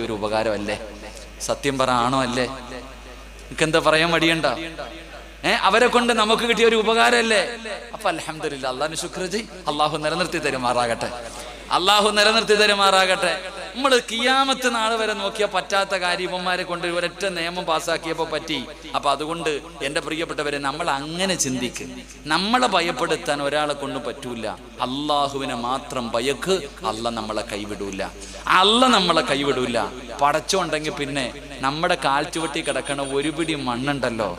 ഒരു ഉപകാരമല്ലേ? സത്യം പറ ആണോ അല്ലേ? എന്താ പറയാൻ മടിയണ്ട? ഏ അവരെ കൊണ്ട് നമുക്ക് കിട്ടിയ ഒരു ഉപകാരമല്ലേ? അപ്പൊ അലഹമില്ല അള്ളാഹു ശുക്രജി അള്ളാഹു നിലനിർത്തി തരുമാറാകട്ടെ. അള്ളാഹു നിലനിർത്തി തരുമാറാകട്ടെ. നമ്മൾ കിയാമത്ത് നാൾ വരെ നോക്കിയാൽ പറ്റാത്ത കാര്യവന്മാരെ കൊണ്ട് ഒരൊറ്റ നിയമം പാസ്സാക്കിയപ്പോൾ പറ്റി. അപ്പൊ അതുകൊണ്ട് എന്റെ പ്രിയപ്പെട്ടവരെ നമ്മൾ അങ്ങനെ ചിന്തിക്കും. നമ്മളെ ഭയപ്പെടുത്താൻ ഒരാളെ കൊണ്ട് പറ്റൂല. അള്ളാഹുവിനെ മാത്രം ഭയക്ക്. അല്ല നമ്മളെ കൈവിടൂല. അല്ല നമ്മളെ കൈവിടൂല. പടച്ചുണ്ടെങ്കിൽ പിന്നെ നമ്മുടെ കാൽച്ചുവട്ടി കിടക്കണ ഒരു പിടി മണ്ണുണ്ടല്ലോ.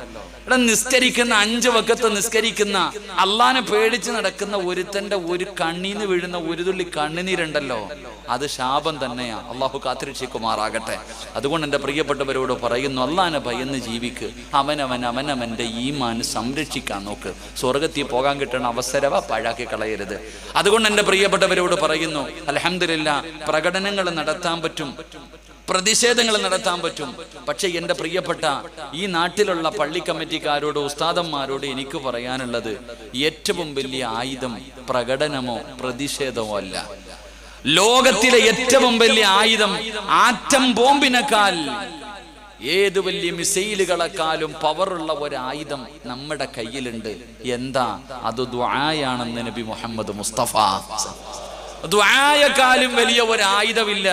ഇവിടെ നിസ്കരിക്കുന്ന അഞ്ച് വക്കത്ത് നിസ്കരിക്കുന്ന അള്ളാനെ പേടിച്ച് നടക്കുന്ന ഒരുത്തന്റെ ഒരു കണ്ണീന്ന് വീഴുന്ന ഒരു തുള്ളി കണ്ണുനീരുണ്ടല്ലോ. അത് ശാപം തന്നെയാണ് അള്ളാഹു കാത്തിരക്ഷിക്കുമാറാകട്ടെ. അതുകൊണ്ട് എന്റെ പ്രിയപ്പെട്ടവരോട് പറയുന്നു അള്ളാനെ ഭയന്ന് ജീവിക്ക്. അവനവൻ അവനവന്റെ ഈമാൻ സംരക്ഷിക്കാൻ നോക്ക്. സ്വർഗത്തിൽ പോകാൻ കിട്ടുന്ന അവസരവ പാഴാക്കി കളയരുത്. അതുകൊണ്ട് എന്റെ പ്രിയപ്പെട്ടവരോട് പറയുന്നു അലഹമില്ല പ്രകടനങ്ങൾ നടത്താൻ പറ്റും. പ്രതിഷേധങ്ങൾ നടത്താൻ പറ്റും. പക്ഷെ എന്റെ പ്രിയപ്പെട്ട ഈ നാട്ടിലുള്ള പള്ളി കമ്മിറ്റിക്കാരോട് ഉസ്താദന്മാരോട് എനിക്ക് പറയാനുള്ളത് ഏറ്റവും വലിയ ആയുധം പ്രകടനമോ പ്രതിഷേധമോ അല്ല. ലോകത്തിലെ ഏറ്റവും വലിയ ആയുധം ആറ്റം ബോംബിനേക്കാൾ ഏത് വലിയ മിസൈലുകളെക്കാളും പവറുള്ള ഒരു ആയുധം നമ്മുടെ കയ്യിലുണ്ട്. എന്താ? അത് ദ്വായാണെന്ന് നബി മുഹമ്മദ് മുസ്തഫ. ദ്വായക്കാലും വലിയ ഒരു ആയുധമില്ല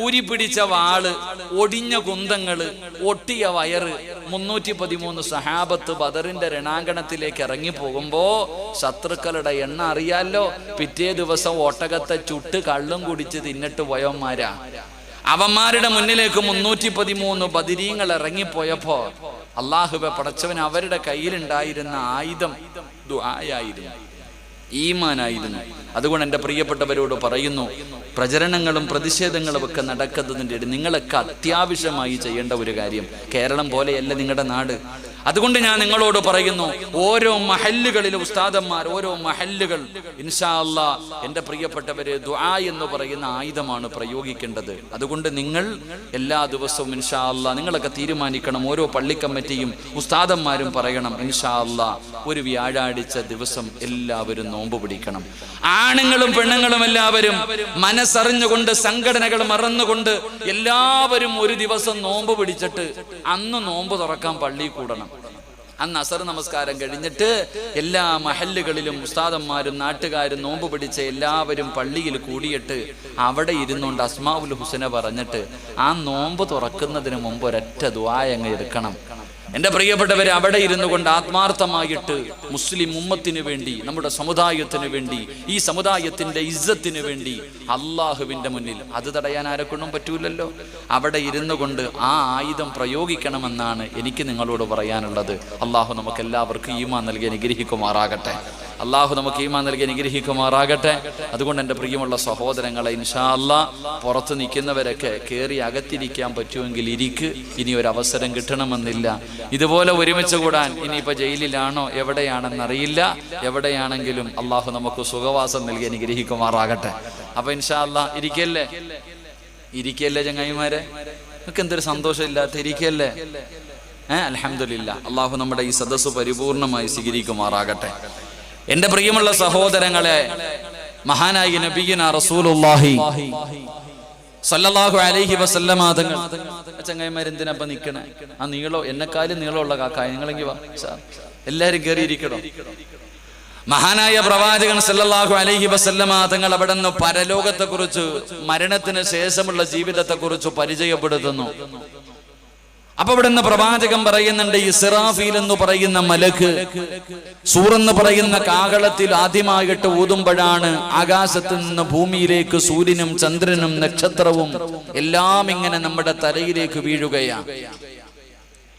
ഊരി പിടിച്ച വാൾ ഒടിഞ്ഞ കുന്തങ്ങൾ ഒട്ടിയ വയറ്. മുന്നൂറ്റി പതിമൂന്ന് സഹാബത്ത് ബദറിന്റെ രണാങ്കണത്തിലേക്ക് ഇറങ്ങി പോകുമ്പോ ശത്രുക്കളുടെ എണ്ണ അറിയാലോ? പിറ്റേ ദിവസം ഒട്ടകത്തെ ചുട്ട് കള്ളും കുടിച്ച് തിന്നിട്ട് പോയവന്മാരാ. അവന്മാരുടെ മുന്നിലേക്ക് മുന്നൂറ്റി പതിമൂന്ന് ബദിരീങ്ങൾ ഇറങ്ങിപ്പോയപ്പോ അള്ളാഹുബെ പടച്ചവൻ അവരുടെ കയ്യിലുണ്ടായിരുന്ന ആയുധം ദുആയായിരുന്നു. ഈമാനായിരുന്നു. അതുകൊണ്ട് എന്റെ പ്രിയപ്പെട്ടവരോട് പറയുന്നു പ്രചരണങ്ങളും പ്രതിഷേധങ്ങളും ഒക്കെ നടക്കുന്നതിന്റെ നിങ്ങളൊക്കെ അത്യാവശ്യമായി ചെയ്യേണ്ട ഒരു കാര്യം കേരളം പോലെയല്ല നിങ്ങളുടെ നാട്. അതുകൊണ്ട് ഞാൻ നിങ്ങളോട് പറയുന്നു ഓരോ മഹല്ലുകളിലും ഉസ്താദന്മാർ ഓരോ മഹല്ലുകൾ ഇൻഷാ അല്ലാ എന്റെ പ്രിയപ്പെട്ടവര് ദുആ എന്ന് പറയുന്ന ആയുധമാണ് പ്രയോഗിക്കേണ്ടത്. അതുകൊണ്ട് നിങ്ങൾ എല്ലാ ദിവസവും ഇൻഷാ അല്ലാ നിങ്ങളൊക്കെ തീരുമാനിക്കണം ഓരോ പള്ളി കമ്മിറ്റിയും ഉസ്താദന്മാരും പറയണം ഇൻഷാ അല്ലാ ഒരു വ്യാഴാഴ്ച ദിവസം എല്ലാവരും നോമ്പ് പിടിക്കണം. ആണുങ്ങളും പെണ്ണുങ്ങളും എല്ലാവരും മനസ്സറിഞ്ഞുകൊണ്ട് സംഘടനകൾ മറന്നുകൊണ്ട് എല്ലാവരും ഒരു ദിവസം നോമ്പ് പിടിച്ചിട്ട് അന്ന് നോമ്പ് തുറക്കാൻ പള്ളി കൂടണം. അന്ന് അസർ നമസ്കാരം കഴിഞ്ഞിട്ട് എല്ലാ മഹല്ലുകളിലും ഉസ്താദന്മാരും നാട്ടുകാരും നോമ്പ് പിടിച്ച എല്ലാവരും പള്ളിയിൽ കൂടിയിട്ട് അവിടെ ഇരുന്നുകൊണ്ട് അസ്മാവുൽ ഹുസന പറഞ്ഞിട്ട് ആ നോമ്പ് തുറക്കുന്നതിന് മുമ്പ് ഒരൊറ്റ ദ്വായങ്ങ് എടുക്കണം. എന്റെ പ്രിയപ്പെട്ടവരെ അവിടെ ഇരുന്നു കൊണ്ട് ആത്മാർത്ഥമായിട്ട് മുസ്ലിം ഉമ്മത്തിന് വേണ്ടി നമ്മുടെ സമുദായത്തിന് വേണ്ടി ഈ സമുദായത്തിന്റെ ഇജ്ജത്തിന് വേണ്ടി അള്ളാഹുവിന്റെ മുന്നിൽ അത് തടയാൻ ആരെക്കൊണ്ടും പറ്റൂലല്ലോ. അവിടെ ഇരുന്നു കൊണ്ട് ആ ആയുധം പ്രയോഗിക്കണമെന്നാണ് എനിക്ക് നിങ്ങളോട് പറയാനുള്ളത്. അള്ളാഹു നമുക്ക് എല്ലാവർക്കും ഈമാ നൽകി അനുഗ്രഹിക്കുമാറാകട്ടെ. അള്ളാഹു നമുക്ക് ഈമാൻ നൽകി അനുഗ്രഹിക്കുമാറാകട്ടെ. അതുകൊണ്ട് എന്റെ പ്രിയമുള്ള സഹോദരങ്ങളെ ഇൻഷാ അല്ലാ പുറത്ത് നിൽക്കുന്നവരൊക്കെ കയറി അകത്തിരിക്കാൻ പറ്റുമെങ്കിൽ ഇരിക്ക്. ഇനി ഒരു അവസരം കിട്ടണമെന്നില്ല. ഇതുപോലെ ഒരുമിച്ച് കൂടാൻ ഇനിയിപ്പോൾ ജയിലിലാണോ എവിടെയാണെന്നറിയില്ല. എവിടെയാണെങ്കിലും അള്ളാഹു നമുക്ക് സുഖവാസം നൽകി അനുഗ്രഹിക്കുമാറാകട്ടെ. അപ്പൊ ഇൻഷാ ഇരിക്കല്ലേ? ഇരിക്കല്ലേ ചങ്ങായിമാരെ? നിങ്ങൾക്ക് എന്തൊരു സന്തോഷമില്ലാത്ത ഇരിക്കല്ലേ? ഏഹ് അലഹമില്ല അള്ളാഹു നമ്മുടെ ഈ സദസ്സ് പരിപൂർണമായി സ്വീകരിക്കുമാറാകട്ടെ. എന്റെ പ്രിയമുള്ള സഹോദരങ്ങളെ മഹാനായി നബിയന റസൂലുള്ളാഹി സല്ലല്ലാഹു അലൈഹി വസല്ലമ തങ്ങൾ ചങ്ങായിമാർ എന്തിനപ്പം നിക്കണേ? ആ നീളോ എന്നെക്കാളും നീളമുള്ള കാക്ക നിങ്ങളെങ്കിൽ വാ എല്ലാരും കയറിയിരിക്കണോ മഹാനായ പ്രവാചകൻ സല്ലല്ലാഹു അലൈഹി വസല്ലമ തങ്ങൾ അവിടെ നിന്ന് പരലോകത്തെ കുറിച്ച് മരണത്തിന് ശേഷമുള്ള ജീവിതത്തെ കുറിച്ച് പരിചയപ്പെടുത്തുന്നു. അപ്പൊ ഇവിടുന്ന് പ്രവാചകം പ്രവാചകൻ പറയുന്നുണ്ട് ഇസ്രാഫീൽ എന്ന് പറയുന്ന മലക്ക് സൂറെന്ന് പറയുന്ന കാകളത്തിൽ ആദ്യമായിട്ട് ഊതുമ്പോഴാണ് ആകാശത്ത് നിന്ന് ഭൂമിയിലേക്ക് സൂര്യനും ചന്ദ്രനും നക്ഷത്രവും എല്ലാം ഇങ്ങനെ നമ്മുടെ തലയിലേക്ക് വീഴുകയാണ്.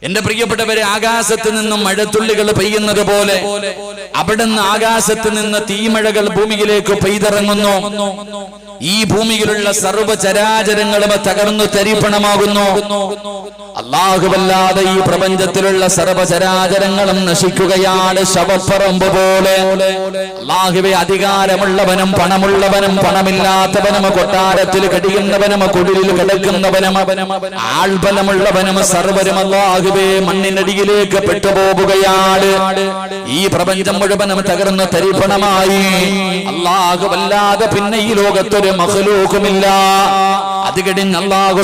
എന്റെ പ്രിയപ്പെട്ടവരെ ആകാശത്ത് നിന്നും മഴത്തുള്ളികൾ പെയ്യുന്നത് പോലെ അവിടുന്ന് ആകാശത്ത് നിന്ന് തീമഴകൾ ഭൂമിയിലേക്ക് പെയ്തിറങ്ങുന്നു. ഈ ഭൂമിയിലുള്ള സർവചരാചരങ്ങളും തകർന്നു തരിപ്പണമാകുന്നു. അള്ളാഹുവല്ലാതെ ഈ പ്രപഞ്ചത്തിലുള്ള സർവചരാചരങ്ങളും നശിക്കുകയാണ് ശവപ്പറമ്പ് പോലെ. അള്ളാഹുവെ അധികാരമുള്ളവനും പണമുള്ളവനും പണമില്ലാത്തവനും കൊട്ടാരത്തിൽ കടിയുന്നവനും കുടിലിൽ കിടക്കുന്നവനും ആൾബലമുള്ളവനും സർവരും അള്ളാഹുവെ മണ്ണിനടിയിലേക്ക് പെട്ടുപോകുകയാണ്. ഈ പ്രപഞ്ചം മുഴുവനും തകർന്ന് തരിപ്പണമായി. അള്ളാഹുവല്ലാതെ പിന്നെ ഈ ലോകത്തൊരു മഹലൂക്കുമില്ല അത് കഴിഞ്ഞ് അള്ളാഹു